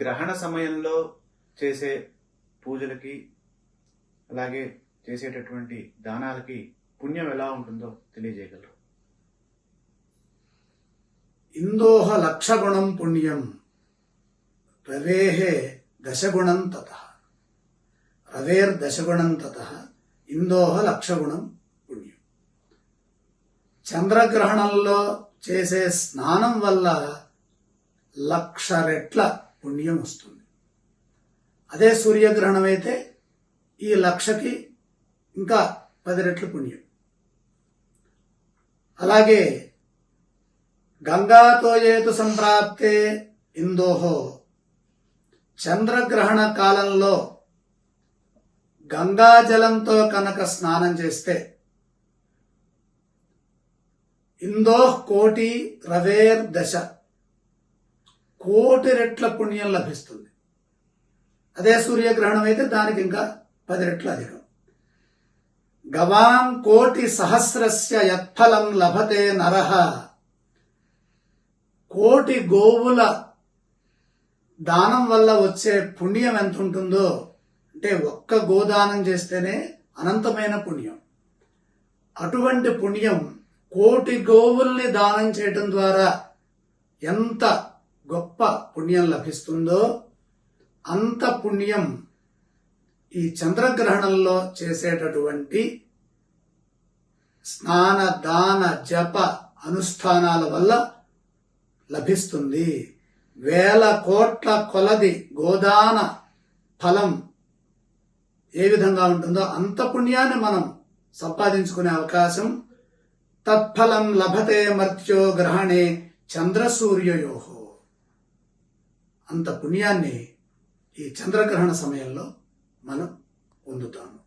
గ్రహణ సమయంలో చేసే పూజలకి అలాగే చేసేటటువంటి దానాలకి పుణ్యం ఎలా ఉంటుందో తెలియజేయగలరు. ఇందోహ లక్షగుణం పుణ్యం రవేహే దశగుణం తత. రవేర్ దశగుణం తత ఇందోహ లక్షగుణం పుణ్యం. చంద్రగ్రహణంలో చేసే స్నానం వల్ల లక్ష రెట్ల పుణ్యం వస్తుంది. అదే సూర్యగ్రహణం అయితే ఈ లక్షకి ఇంకా పది రెట్ల పుణ్యం. అలాగే గంగాతో ఏతు సంప్రాప్తే ఇందోహో చంద్రగ్రహణ కాలంలో గంగాజలంతో కనుక స్నానం చేస్తే ఇందోహ్ కోటి రవేర్ దశ. కోటి రెట్ల పుణ్యం లభిస్తుంది. అదే సూర్యగ్రహణం అయితే దానికి ఇంకా పది రెట్లు అధికం. గవాం కోటి సహస్రస్య యత్ఫలం లభతే నరః. కోటి గోవుల దానం వల్ల వచ్చే పుణ్యం ఎంత ఉంటుందో అంటే ఒక్క గోదానం చేస్తేనే అనంతమైన పుణ్యం. అటువంటి పుణ్యం కోటి గోవుల్ని దానం చేయటం ద్వారా ఎంత గొప్ప పుణ్యం లభిస్తుందో అంత పుణ్యం ఈ చంద్రగ్రహణంలో చేసేటటువంటి స్నాన దాన జప అనుష్ఠానాల వల్ల లభిస్తుంది. వేల కోట్ల కొలది గోదాన ఫలం ఏ విధంగా ఉంటుందో అంత పుణ్యాన్ని మనం సంపాదించుకునే అవకాశం. తత్ఫలం లభతే మర్త్యో గ్రహణే చంద్రసూర్యయోహో అంత పుణ్యాన్ని ఈ చంద్రగ్రహణ సమయంలో మనం పొందుతాము.